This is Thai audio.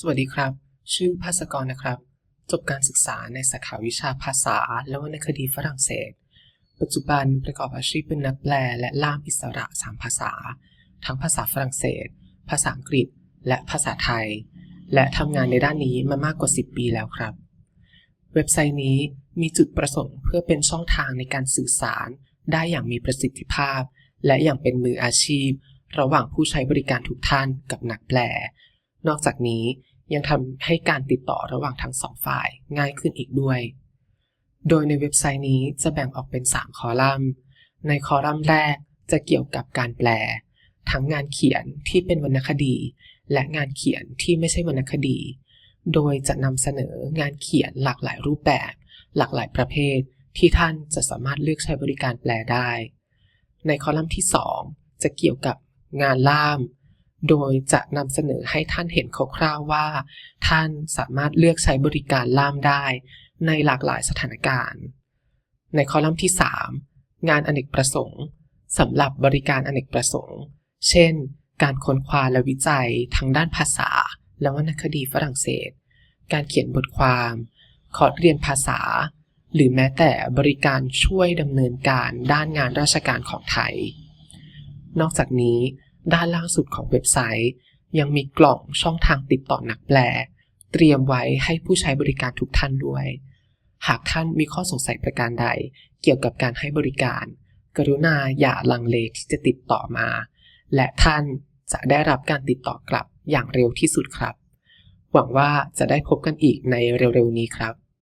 สวัสดีครับ ชื่อภาสกรนะครับ จบการศึกษาในสาขาวิชาภาษาและวรรณคดีฝรั่งเศส ปัจจุบันประกอบอาชีพเป็นนักแปลและล่ามอิสระสามภาษา ทั้งภาษาฝรั่งเศส ภาษาอังกฤษ และภาษาไทย และทำงานในด้านนี้มามากกว่า 10 ปีแล้วครับ เว็บไซต์นี้มีจุดประสงค์เพื่อเป็นช่องทางในการสื่อสาร ได้อย่างมีประสิทธิภาพ และอย่างเป็นมืออาชีพ ระหว่างผู้ใช้บริการทุกท่านกับนักแปล นอกจากนี้ยังทำให้การติดต่อระหว่างทั้งสองฝ่ายง่ายขึ้นอีกด้วย โดยในเว็บไซต์นี้จะแบ่งออกเป็น 3 คอลัมน์ ในคอลัมน์แรกจะเกี่ยวกับการแปล ทั้งงานเขียนที่เป็นวรรณคดี และงานเขียนที่ไม่ใช่วรรณคดี โดยจะนำเสนองานเขียนหลากหลายรูปแบบ หลากหลายประเภท ที่ท่านจะสามารถเลือกใช้บริการแปลได้ ในคอลัมน์ที่ 2 จะเกี่ยวกับงานล่าม โดยจะนำเสนอให้ท่านเห็นคร่าวๆว่า ท่านสามารถเลือกใช้บริการล่ามได้ ในหลากหลายสถานการณ์ ในคอลัมน์ที่ 3 งานอเนกประสงค์สำหรับบริการอเนกประสงค์ เช่น การค้นคว้าและวิจัยทางด้านภาษา และวรรณคดีฝรั่งเศส การเขียนบทความ คอร์สเรียนภาษา หรือแม้แต่บริการช่วยดำเนินการด้านงานราชการของไทย นอกจากนี้ ด้านล่างสุดของเว็บไซต์ ยังมีกล่องช่องทางติดต่อนักแปล เตรียมไว้ให้ผู้ใช้บริการทุกท่านด้วย หากท่านมีข้อสงสัยประการใด เกี่ยวกับการให้บริการ กรุณาอย่าลังเลที่จะติดต่อมา และท่านจะได้รับการติดต่อกลับอย่างเร็วที่สุดครับ หวังว่าจะได้พบกันอีกในเร็วๆนี้ครับ